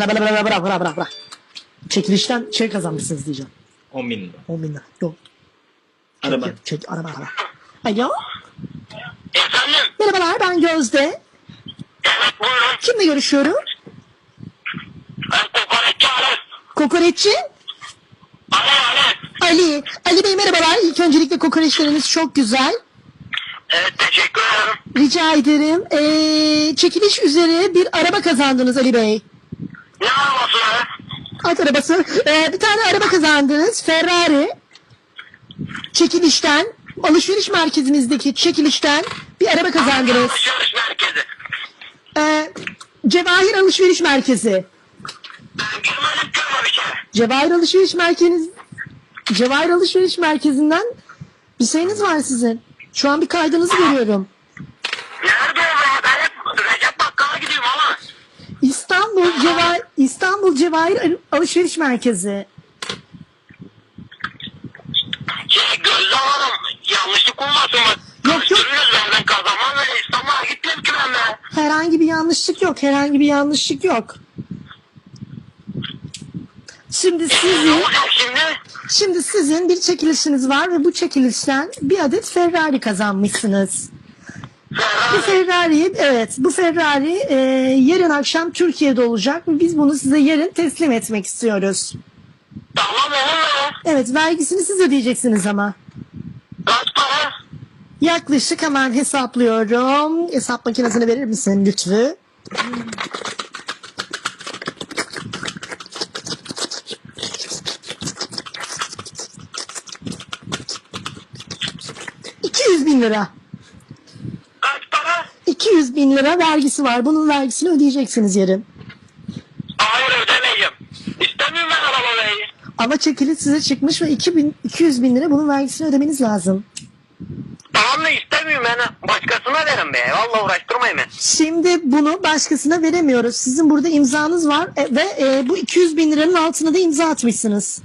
Bırak bırak bırak bırak bırak bırak. bırak. Çekilişten şey kazanmışsınız diyeceğim. 10 bin lira. 10 bin lira. Yok. Araba. Çek, çek araba araba. Alo. Efendim? Merhabalar ben Gözde. Evet buyurun. Kimle görüşüyorum? Ben kokoreççi Alef. Kokoreççi. Ali Ali. Ali. Ali Bey merhabalar. İlk öncelikle kokoreçleriniz çok güzel. Evet teşekkür ederim. Rica ederim. Ee, çekiliş üzere bir araba kazandınız Ali Bey. Ne arabası? At arabası. Ee, bir tane araba kazandınız. Ferrari. Çekilişten, alışveriş merkezimizdeki çekilişten bir araba kazandınız. Alışveriş merkezi. Ee, Cevahir Alışveriş Merkezi. Ben öyle bir şey. Cevahir Alışveriş Merkezi Cevahir Alışveriş Merkezi'nden bir şeyiniz var sizin. Şu an bir kaydınızı görüyorum. Cevahir İstanbul Cevahir Alışveriş Merkezi. Şey Gözde Hanım yanlışlık olmasın bak. Yok, yok. Karıştırıyoruz ben. Ben kazanmam öyle İstanbul'a gittim ki ben be. Herhangi bir yanlışlık yok. Herhangi bir yanlışlık yok. Şimdi Ne sizin olacak şimdi? şimdi sizin bir çekilişiniz var ve bu çekilişten bir adet Ferrari kazanmışsınız. Bu Ferrari. Evet bu Ferrari e, yarın akşam Türkiye'de olacak biz bunu size yarın teslim etmek istiyoruz. Tamam olur? Evet vergisini siz ödeyeceksiniz ama. Kaç para? Yaklaşık hemen hesaplıyorum. Hesap makinesini verir misin lütfü? ...200 bin lira. Kaç para? 200 bin lira vergisi var. Bunun vergisini ödeyeceksiniz yarın. Hayır ödemeyeceğim. İstemiyorum ben arabayı. Ama çekiliş size çıkmış ve 2000, 200 bin lira bunun vergisini ödemeniz lazım. Tamam da istemiyorum ben. Başkasına verin be. Vallahi uğraştırmayın beni. Şimdi bunu başkasına veremiyoruz. Sizin burada imzanız var e, ve e, bu 200 bin liranın altına da imza atmışsınız.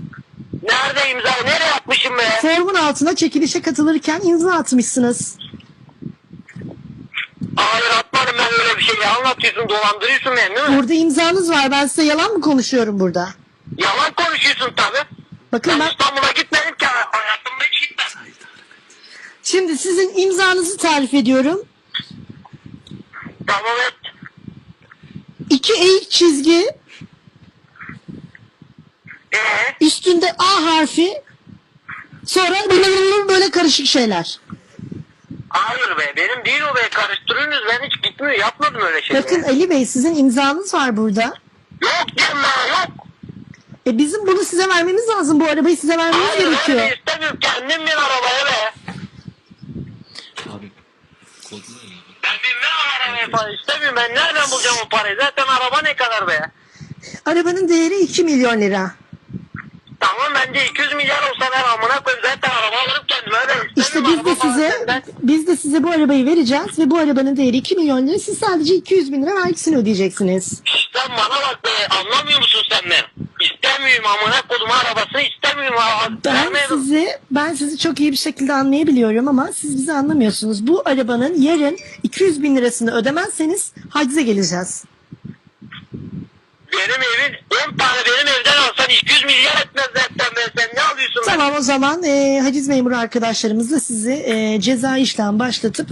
Nerede imza? Nereye atmışım be? Formun altına çekilişe katılırken imza atmışsınız. Hayır ben öyle bir şey. Anlatıyorsun dolandırıyorsun beni değil mi? Burada imzanız var. Ben size yalan mı konuşuyorum burada? Yalan konuşuyorsun tabi. Bakın Ben ben İstanbul'a gitmedim ki. Hayatımda hiç gitmedim. şimdi sizin imzanızı tarif ediyorum. Tamam et. İki eğik çizgi, Ee, üstünde A harfi, sonra böyle karışık şeyler. Hayır be benim değil o be karıştırıyorsunuz ben hiç gitmiyor yapmadım öyle şey. Bakın Ali Bey sizin imzanız var burada. Yok be yok. E bizim bunu size vermemiz lazım. Bu arabayı size vermemiz Hayır gerekiyor. de istemiyorum kendim bin arabaya be. Abi kodlu ne ya? Ben binmem arabaya istemiyorum ben nereden bulacağım o parayı zaten araba ne kadar be. Arabanın değeri 2 milyon lira. Tamam bence 200 milyar olsa ben amına koyayım zaten araba alırım kendime ben İşte istemiyorum biz de size biz de size bu arabayı vereceğiz ve bu arabanın değeri 2 milyon lira. Siz sadece 200 bin lira vergisini ödeyeceksiniz. Sen bana bak be anlamıyor musun sen beni? İstemiyorum amına kodum arabasını istemiyorum. ha- Ben vermeyelim. sizi ben sizi çok iyi bir şekilde anlayabiliyorum ama siz bizi anlamıyorsunuz. Bu arabanın yarın 200 bin lirasını ödemezseniz hacize geleceğiz. Benim evin 10 tane benim evden alsan 200 milyar etmez zaten be sen ne alıyorsun? Tamam o zaman e, haciz memuru arkadaşlarımızla sizi e, ceza işlem başlatıp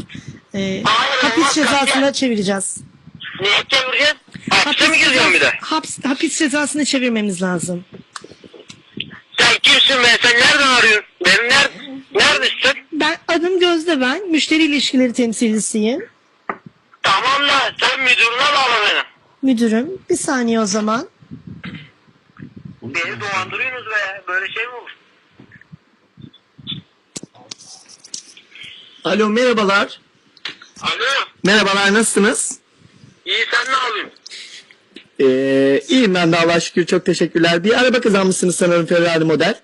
e, Hayır, hapis olmaz, cezasına hayır. çevireceğiz. Niye çevireceğim? Hapse mi gireceğim bir de? Haps, hapis cezasına çevirmemiz lazım. Sen kimsin be sen nereden arıyorsun? Benim ner neredesin? Ben adım Gözde ben. Müşteri ilişkileri temsilcisiyim. Tamam da sen müdürüne bağla beni. Müdürüm. Bir saniye o zaman. Beni dolandırıyorsunuz be böyle şey mi olur? Alo merhabalar. Alo Merhabalar nasılsınız? iyi sen ne alıyorsun? Ee, iyiyim ben de Allah'a şükür çok teşekkürler. Bir araba kazanmışsınız sanırım Ferrari model.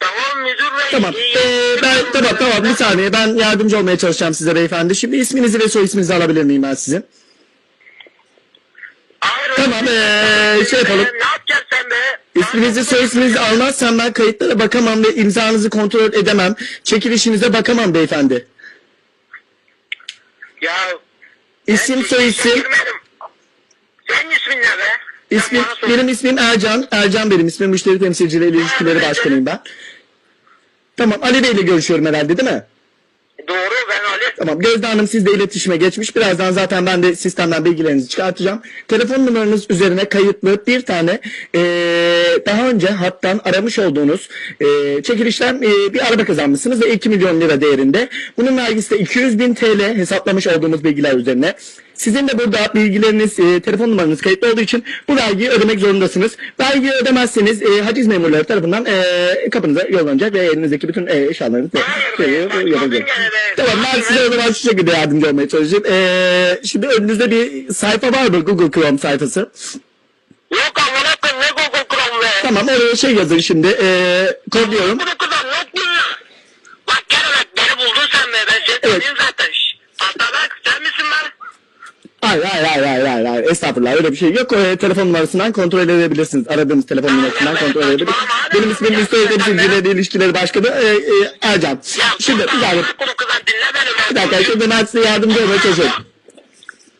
Tamam müdür bey. Tamam. iyi. Ee, ben tamam tamam bir saniye ben yardımcı olmaya çalışacağım size beyefendi. Şimdi isminizi ve soy isminizi alabilir miyim ben sizin? Tamam, ee, şey yapalım. Ne yapacaksın sen be? İsminizi soy isminizi almazsam ben kayıtlara bakamam ve imzanızı kontrol edemem. Çekilişinize bakamam beyefendi. Ya İsim ben soy çekilişe isim. girmedim. Senin ismin ne be? İsmim, bana söyle. benim ismim Ercan. Ercan benim ismim. Müşteri temsilcileri ilişkileri başkanıyım ben. Tamam Ali Bey ile görüşüyorum herhalde değil mi? Doğru. Tamam Gözde Hanım sizle iletişime geçmiş. Birazdan zaten ben de sistemden bilgilerinizi çıkartacağım. Telefon numaranız üzerine kayıtlı bir tane eee, daha önce hattan aramış olduğunuz eee, çekilişten eee, bir araba kazanmışsınız ve 2 milyon lira değerinde. Bunun vergisi de 200 bin TL hesaplamış olduğumuz bilgiler üzerine. Sizin de burada bilgileriniz, eee, telefon numaranız kayıtlı olduğu için bu vergiyi ödemek zorundasınız. Vergiyi ödemezseniz eee haciz memurları tarafından eee, kapınıza yollanacak ve elinizdeki bütün yapacak. gördün gene be. Tamam ben size o zaman şu şekilde yardımcı olmaya çalışayım. Ee, şimdi önünüzde bir sayfa var mı? Google Chrome sayfası. Yok amına koyayım ne Google Chrome be. Tamam oraya şey yazın şimdi. Ee, kodluyorum. Bunu kadar yok mu? Bak gel bak beni buldun sen be. Ben seni Evet. tanıyorum zaten. Şşş. Atabak sen misin ben? Hayır hayır hayır hayır hayır. hayır. Estağfurullah öyle bir şey yok. Ee, telefon numarasından kontrol edebilirsiniz. Aradığınız telefon numarasından kontrol edebilirsiniz. Benim ismim Müşteri Temsilcileri İlişkileri Başkanı ee, e, Ercan. Şimdi bir dakika. Bir dakika şimdi ben size yardımcı olmaya çalışıyorum.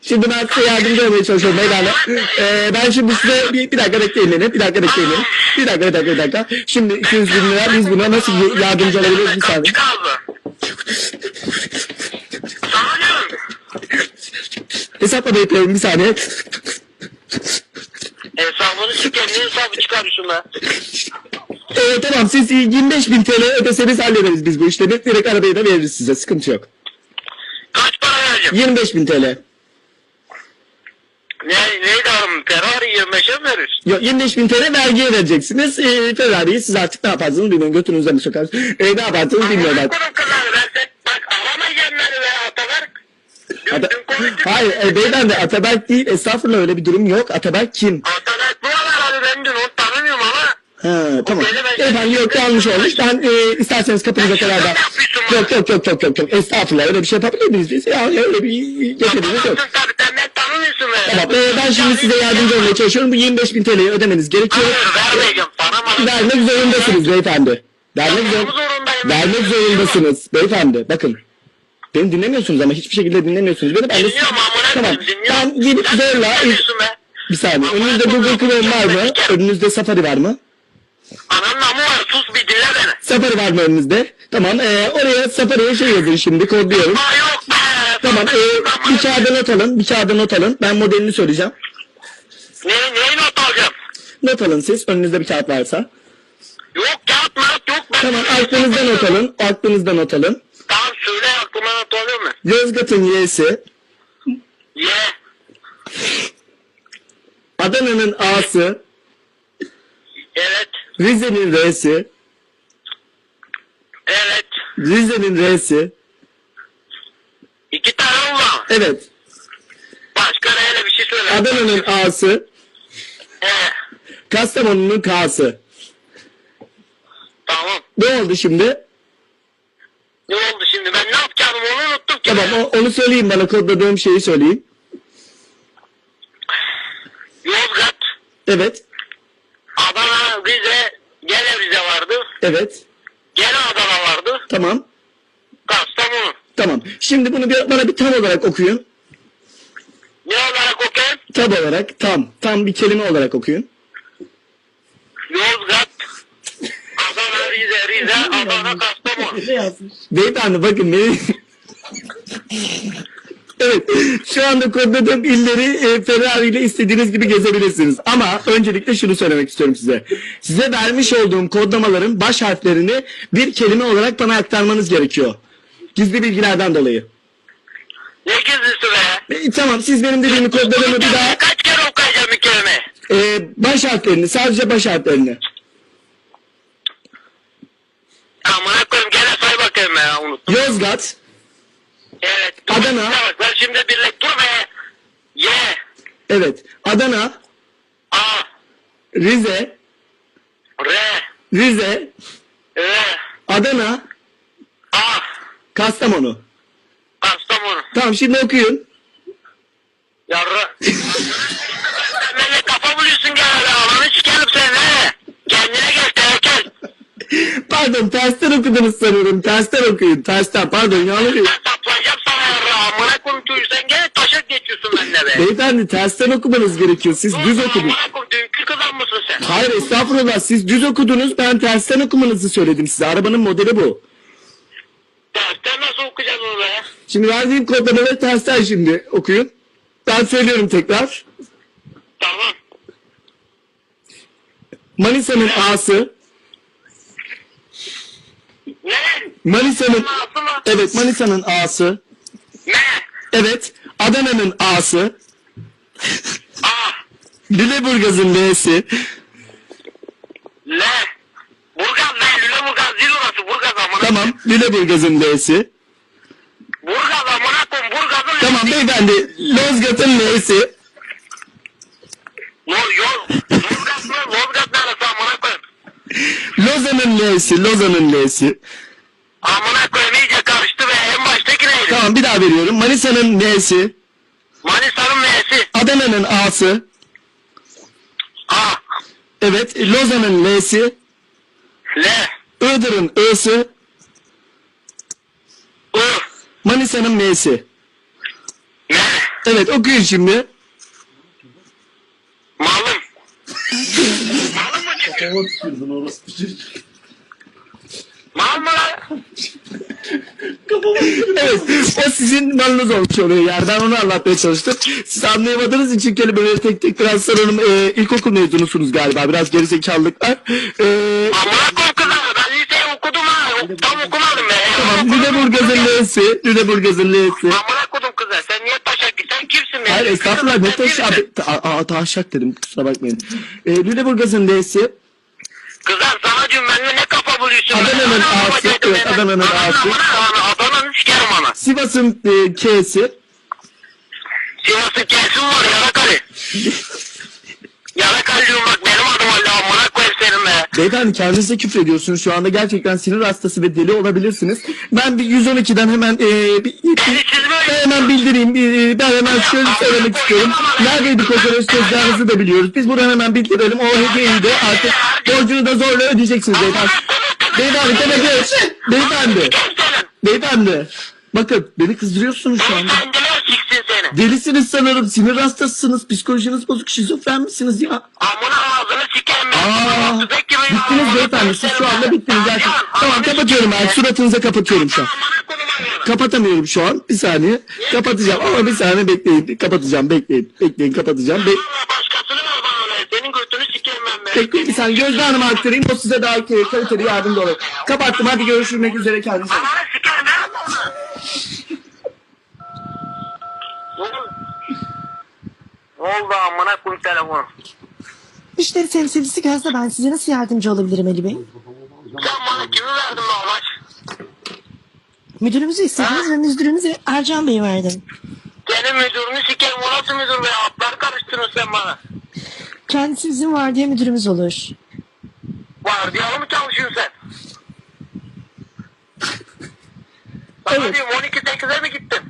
Şimdi ben size yardımcı olmaya çalışıyorum beylerle. Ee, ben şimdi size bir, bir dakika bekleyin beni. Bir dakika bekleyin beni. Bir dakika bir dakika bir dakika. Şimdi 200 bin lira biz buna nasıl yardımcı olabiliriz bir saniye. Kaç kaldı? Sana diyorum. Hesapla bekliyorum bir saniye. Hesabını çıkar. Ne hesabı çıkarıyorsun be? Ee, tamam siz 25 bin TL ödeseniz hallederiz biz bu işlemi. Direkt arabayı da veririz size sıkıntı yok. Kaç para vereceğim? 25 bin TL. Ne, neydi oğlum? Ferrari 25'e mi veriyorsun? Yok 25 bin TL vergiye vereceksiniz. Ee, Ferrari'yi siz artık ne yaparsınız bilmiyorum. Götünüze mi sokarsınız? Ee, ne yaparsınız bilmiyorum artık. Konum kızarı ben sen bak aramayacağım beni be Ataberk. Dün, Ata-. Hayır e, beyefendi Ataberk değil. Estağfurullah öyle bir durum yok. Ataberk kim? Ataberk bu var abi ben dün onu tanımıyorum ama. Ha, tamam. Beyefendi yok yanlış olmuş. Ben e, isterseniz kapınıza kadar da... Yok yok yok yok yok yok. Estağfurullah öyle bir şey yapabilir miyiz biz? Ya öyle bir yeteneğimiz yok. Tabii sen beni tanımıyorsun be. Tamam e, ben şimdi size yardımcı olmaya çalışıyorum. Bu 25 bin TL'yi ödemeniz gerekiyor. Hayır vermeyeceğim. Para? Vermek zorundasınız beyefendi. Vermek, zor vermek zorundasınız beyefendi. Bakın. Beni dinlemiyorsunuz ama hiçbir şekilde dinlemiyorsunuz. Beni ben de... Dinliyorum amına Tamam. Ben gidip zorla... Bir saniye. Amına Önünüzde Google Chrome var mı? Önünüzde Safari var mı? Ananın amı var sus bir dinle beni. Safari var mı önünüzde? Tamam. E, oraya Safari'ye şey yazın şimdi. Kodluyorum. Aa yok be. Tamam. E, bir kağıda not alın. Bir kağıda not alın. Ben modelini söyleyeceğim. Ne, neyi not alacağım? Not alın siz. Önünüzde bir kağıt varsa. Yok kağıt mağat yok. Ben Tamam. Aklınızda not alın. Aklınızda not alın. Not alıyor mu? Yozgat'ın Y'si. Ye. Adana'nın A'sı. Evet. Rize'nin R'si. Evet. Rize'nin R'si. İki tane mı var? Evet. Başka neyle bir şey söyle. Adana'nın A'sı. He. Kastamonu'nun K'sı. Tamam. Ne oldu şimdi? Ne oldu şimdi? Ben ne yapacağım onu unuttum ki. Tamam onu söyleyeyim bana kodladığım şeyi söyleyeyim. Yozgat, Evet. Adana, Rize, gene Rize vardı. Evet. Gene Adana vardı. Tamam. Kastamonu. Tamam. Şimdi bunu bir, bana bir tam olarak okuyun. Ne olarak okuyayım? Tam olarak tam. Tam bir kelime olarak okuyun. Yozgat, Adana, Rize, Rize, Adana, Kastamonu. Ne yazmış? Beyefendi bakın beni... evet. Şu anda kodladığım illeri e, Ferrari ile istediğiniz gibi gezebilirsiniz. Ama öncelikle şunu söylemek istiyorum size. Size vermiş olduğum kodlamaların baş harflerini bir kelime olarak bana aktarmanız gerekiyor. Gizli bilgilerden dolayı. Ne gizlisi be? E, tamam siz benim dediğimi kodladığımı bir daha Kaç kere okuyacağım bir kelime? e, baş harflerini sadece baş harflerini. Amına koyayım gene say bakayım ya unuttum. Yozgat, Evet. Adana. Bak, ben şimdi birlik dur be. Ye. evet. Adana, A. Rize, R. Rize, E. Adana, A. Kastamonu. Kastamonu. Tamam şimdi okuyun. Yarra. Benimle kafa buluyorsun be. Alanı sikerim seni. Kendine gel. Pardon tersten okudunuz sanıyorum. Tersten okuyun. Tersten pardon yanlış. Saplayacağım sana yarra. Amına koyayım sen gene taşak geçiyorsun benimle be. Beyefendi tersten okumanız gerekiyor. Siz düz okudunuz. Amına koyayım dünkü kızan mısın sen? Hayır estağfurullah siz düz okudunuz ben tersten okumanızı söyledim size. Arabanın modeli bu. Dersten nasıl okuyacağız onu be? Şimdi verdiğim kodlamaları tersten şimdi okuyun. Ben söylüyorum tekrar. Tamam. Manisa'nın A'sı. Ne? Manisa'nın? Evet Manisa'nın A'sı. Ne? Evet Adana'nın A'sı. A. Lüleburgaz'ın L'si. L. Burgaz ne? Lüleburgaz değil orası. Burgaz amına. Tamam Lüleburgaz'ın L'si. Burgaz amına koyayım. Burgaz'ın Tamam beyefendi Lozgat'ın L'si. Yol yol. Lozgat mı? Lozgat neresi amına koyayım? Lozan'ın L'si. Lozan'ın L'si. Amına koyayım iyice karıştı be. En baştaki neydi? Tamam bir daha veriyorum. Manisa'nın L'si. Manisa'nın M'si. Adana'nın A'sı. A. Evet Lozan'ın L'si. L. Iğdır'ın I'sı. I. Manisa'nın M'si. M. Evet okuyun şimdi. Malım. Malım mı çıkıyor? Mal mı lan? Evet o sizin malınız olmuş oluyor yani ben onu anlatmaya çalıştım. Siz anlayamadığınız için kelimeleri tek tek biraz sanırım e, ilkokul mezunusunuz galiba biraz gerizekalılık var. E, koyayım kızlar. Ben liseyi okudum ha. Tam okumadım be. tamam Lüleburgaz'ın L'si. Lüleburgaz'ın L'si. Amına kızlar. Sen niye taşak Sen kimsin be? Hayır estağfurullah ne taş Sen kimsin? abi. Aa, aa taşak dedim kusura bakmayın. E, Lüleburgaz'ın L'si. Kızlar sana diyorum benimle ne kafa buluyorsun? Adana'nın babacaktım evet. Adana'nın amına- Adana'nın sikerim ana. Sivas'ın e, K'si. Sivas'ın kesin var Yarakali. Yarakali diyorum bak benim adım Ali amına koyayım senin be. Beyefendi kendinize küfür ediyorsunuz. Şu anda gerçekten sinir hastası ve deli olabilirsiniz. Ben bir 112'den hemen e, bir, ben hemen bildireyim. Bir- Ben hemen şöyle söylemek istiyorum. Neredeydik o kadar sözlerinizi de biliyoruz. Biz buradan hemen bildirelim. O hediyeyi de artık borcunu da zorla ödeyeceksiniz beyefendi. Beyefendi demek Beyefendi. Kim senin? Beyefendi. Bakın beni kızdırıyorsunuz şu anda. Kendiler siksin seni. Delisiniz sanırım. Sinir hastasısınız. Psikolojiniz bozuk. Şizofren misiniz ya? Amına ağzını sikerim ben. Aa, Tüfek gibi bittiniz beyefendi. Siz şu anda bittiniz gerçekten. Tamam kapatıyorum ben. Suratınıza kapatıyorum şu an. Kapatamıyorum şu an. Bir saniye. Kapatacağım ama bir saniye bekleyin. Kapatacağım. Bekleyin. Bekleyin kapatacağım. Be Vallahi Başkasını ver bana lan. Senin götünü sikerim ben be. Bekleyin bir saniye. Gözde Hanım'a aktarayım. O size daha kaliteli yardımcı olur. Kapattım. Hadi görüşmek üzere kendinize. Amına sikerim ben. Ne oldu? Ne oldu amına koyayım telefon? Müşteri temsilcisi Gözde ben size nasıl yardımcı olabilirim Ali Bey? Sen bana kimi verdin be amaç? Müdürümüzü istediniz ve müdürünüze Ercan Bey'i verdim. Senin müdürünü sikerim o nasıl müdür be? Atlar karıştırın sen bana. Kendisi bizim vardiya müdürümüz olur. Vardiyalı mı çalışıyorsun sen? Sana Evet. diyorum 12-8'e mi gittin?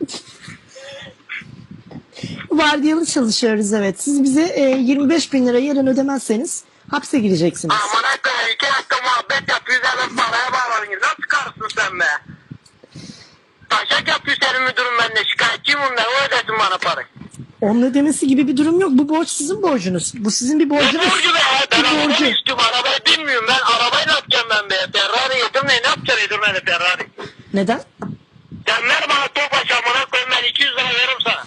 Vardiyalı çalışıyoruz evet. Siz bize e, 25 bin lira yarın ödemezseniz hapse gireceksiniz. Amına koyayım iki dakika muhabbet yapıyoruz hemen paraya bağlanıyoruz. Nasıl çıkarsın sen be? Taşak yapıyor senin müdürün benimle şikayetçiyim bundan o ödesin bana parayı. Onun ödemesi gibi bir durum yok. Bu borç sizin borcunuz. Bu sizin bir Ne borcunuz. borcu be? Ben Bir arabayı borcu. istiyorum arabayı bilmiyorum ben arabayı ne yapacağım ben be? Ferrari yedim ne ne yapacağım yedirmeni Ferrari? Neden? Sen ver bana Tofaş amına koyayım ben 200 lira veririm sana.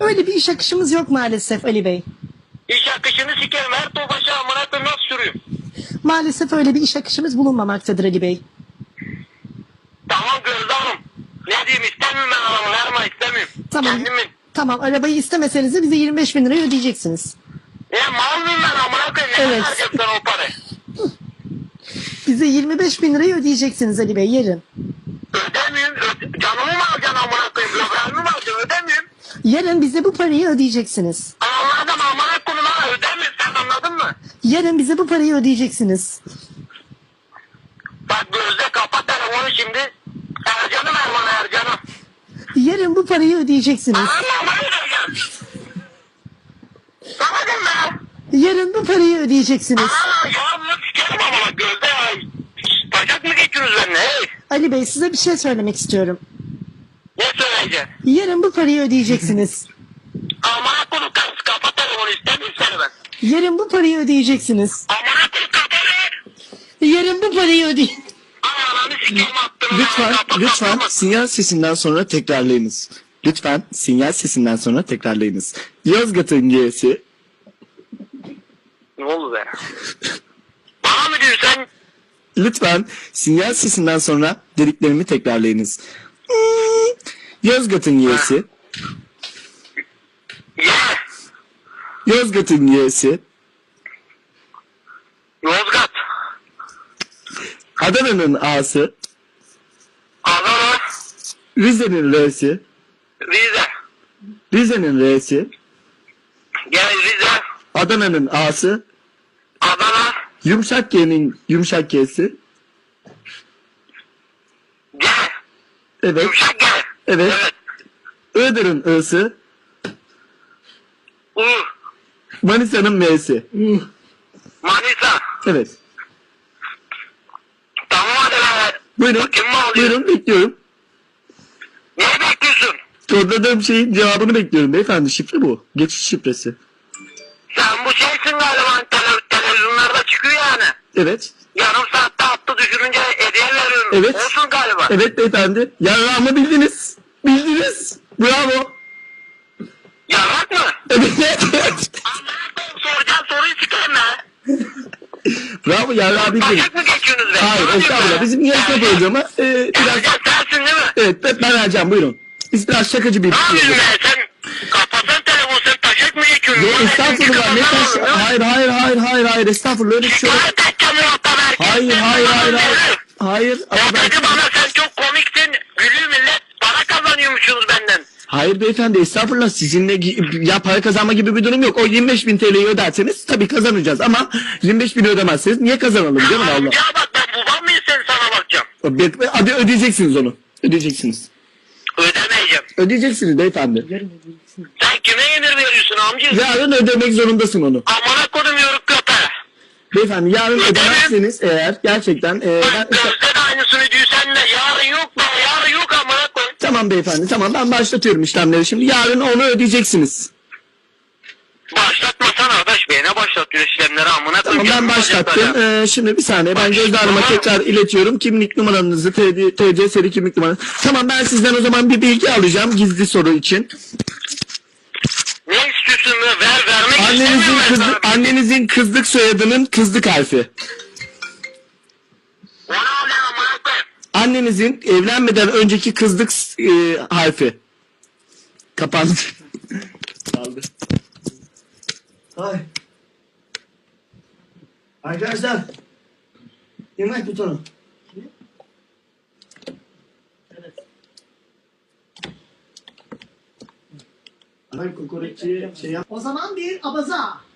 Öyle bir iş akışımız yok maalesef Ali Bey. İş akışını sikerim her Tofaş'a amına koyayım nasıl sürüyorum? Maalesef öyle bir iş akışımız bulunmamaktadır Ali Bey. Tamam Gözde Hanım. Ne diyeyim istemiyorum ben adamı verme istemiyorum. Tamam. Kendimin. Tamam arabayı istemeseniz de bize 25 bin lirayı ödeyeceksiniz. Ya mal mıyım ben amına koyayım ne Evet. o parayı? Bize 25 bin lirayı ödeyeceksiniz Ali Bey yarın. Ödemiyorum. Öde Canımı mı alacaksın amına koyayım? Böbreğimi mi alacaksın? Ödemiyorum. Yarın bize bu parayı ödeyeceksiniz. Anladım amına koyayım ama ödemiyorum sen anladın mı? Yarın bize bu parayı ödeyeceksiniz. Bak Gözde kapat telefonu şimdi. Ercan'ı ver bana Ercan'ı. Yarın bu parayı ödeyeceksiniz. Yarın bu parayı ödeyeceksiniz. Ali Bey size bir şey söylemek istiyorum. Ne söyle ödeyeceksin? Yarın bu parayı ödeyeceksiniz. Amına kız kapat telefonu istemiyorum ben. Yarın bu parayı ödeyeceksiniz. Amına koyayım kapat. Yarın bu parayı ödey... Ananı sikeyim. Lütfen, lütfen sinyal sesinden sonra tekrarlayınız. Lütfen sinyal sesinden sonra tekrarlayınız. Yozgat'ın G'si, Ne oldu be? Bana mı diyorsun sen? lütfen sinyal sesinden sonra dediklerimi tekrarlayınız. Yozgat'ın Y'si. Yozgat'ın Y'si, Yozgat. Adana'nın A'sı. Rize'nin R'si, Rize. Rize'nin R'si, Gel Rize. Adana'nın A'sı, Adana. Yumuşak G'nin yumuşak G'si, G. evet, Yumuşak G. Evet. Evet. Iğdır'ın I'sı, U. Manisa'nın M'si. Manisa. Evet. Tamam hadi lan. Buyurun, alıyor? buyurun bekliyorum. Kodladığım şeyin cevabını bekliyorum beyefendi. Şifre bu. Geçiş şifresi. Sen bu şeysin galiba tele, televizyonlarda çıkıyor yani. Evet. Yarım saatte attı düşürünce hediye veriyorum. Evet. Olsun galiba. Evet beyefendi. Yarrağımı bildiniz. Bildiniz. Bravo. Yarrak mı? Evet, evet. Soracağım soruyu sikeyim ben. Bravo yarrağı bildiniz. Taşak mı geçiyorsunuz be? Hayır estağfurullah. Bizim yarışma programı e, biraz... Ercan sensin değil mi? Evet ben ben Ercan buyurun. Biz biraz şakacı bir Ne yapıyorsun be? Sen kapasan telefonu sen taşak mı? Yok Ulan estağfurullah. Ne taş... Hayır hayır hayır hayır hayır estağfurullah öyle bir şey yok. Ya. Hayır hayır hayır hayır. Hayır Ya dedi bana sen çok komiksin. Gülüyor millet. Para kazanıyormuşsunuz benden. Hayır beyefendi estağfurullah sizinle ya para kazanma gibi bir durum yok. O 25 bin TL'yi öderseniz tabii kazanacağız ama 25 bin ödemezseniz niye kazanalım canım Allah. Ya bak ben babam mıyım sen sana bakacağım. Hadi ödeyeceksiniz onu. Ödeyeceksiniz. Ödemeyeceğim. Ödeyeceksiniz beyefendi. Sen kime emir veriyorsun amca? Yarın ödemek zorundasın onu. Amına kodum yoruk köpe. Beyefendi yarın ödemezseniz eğer gerçekten e, ben... Bak de aynısını diyorsan da yarın yok be yarın yok amına koyayım. Tamam beyefendi tamam ben başlatıyorum işlemleri şimdi. Yarın onu ödeyeceksiniz. Başlatmasan arkadaş beni başlatıyor işlemleri amına Tamam koyayım. ben Canım başlattım. acıtacak. Ee, şimdi bir saniye ben Gözde Hanım'a tamam. tekrar iletiyorum. Kimlik numaranızı, TC, TC seri kimlik numaranızı. Tamam ben sizden o zaman bir bilgi alacağım gizli soru için. Ne istiyorsun be ver vermek Annenizin, istemiyorum ben sana. annenizin kızlık soyadının kızlık harfi. O ne oluyor amına koyayım? Annenizin evlenmeden önceki kızlık e, harfi. Kapandı. Kaldı. Ay. Arkadaşlar. Yemek butonu. Evet. Ay kokoreççi şey yap. O zaman bir abaza.